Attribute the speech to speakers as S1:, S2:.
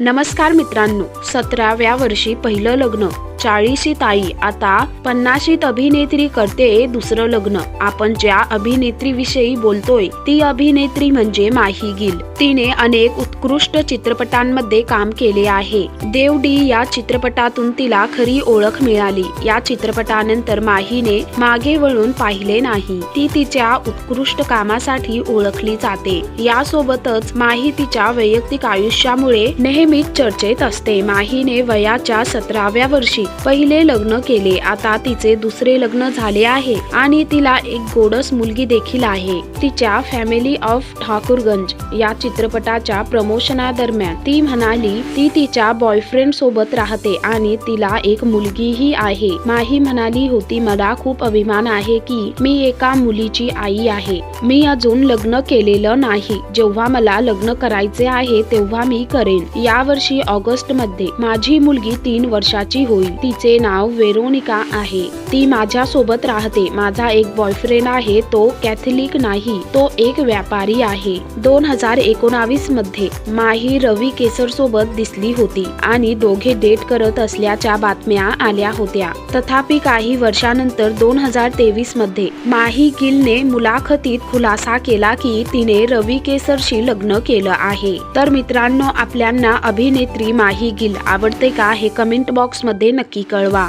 S1: नमस्कार मित्रांनो सतराव्या वर्षी पहिलं लग्न. चाळीशी ताई आता पन्नाशीत अभिनेत्री करते दुसरं लग्न. आपण ज्या अभिनेत्रीविषयी बोलतोय ती अभिनेत्री म्हणजे माही गिल. तिने अनेक उत्कृष्ट चित्रपटांमध्ये काम केले आहे. देवडी या चित्रपटातून तिला खरी ओळख मिळाली. या चित्रपटानंतर माहीने मागे वळून पाहिले नाही. ती तिच्या उत्कृष्ट कामासाठी ओळखली जाते. यासोबतच माही तिच्या वैयक्तिक आयुष्यामुळे नेहमीच चर्चेत असते. माहीने वयाच्या सतराव्या वर्षी पहिले लग्न केले आता तिचे दुसरे लग्न झाले आहे आणि तिला एक गोडस मुलगी देखील आहे. तिच्या फॅमिली ऑफ ठाकूरगंज या चित्रपटाच्या प्रमोशना दरम्यान ती म्हणाली ती तिच्या बॉयफ्रेंड सोबत राहते आणि तिला एक मुलगीही आहे. माही म्हणाली होती मला खूप अभिमान आहे की मी एका मुलीची आई आहे. मी अजून लग्न केलेलं नाही. जेव्हा मला लग्न करायचे आहे तेव्हा मी करेन. यावर्षी ऑगस्टमध्ये माझी मुलगी तीन वर्षाची होईल. तिचे नाव वेरोनिका आहे. ती माझ्या सोबत राहते. माझा एक बॉयफ्रेंड आहे. तो कॅथलिक नाही. तो एक व्यापारी आहे. दोन हजार एकोणावीसमध्ये माही रवी केसर सोबत दिसली होती आणि दोघे डेट करत असल्याच्या बातम्या आल्या होत्या. तथापि काही वर्षानंतर दोन हजार तेवीसमध्ये माही गिलने मुलाखतीत खुलासा केला की तिने रवी केसरशी लग्न केलं आहे. तर मित्रांनो आपल्यांना अभिनेत्री माही गिल आवडते का हे कमेंट बॉक्समध्ये नक्की कळवा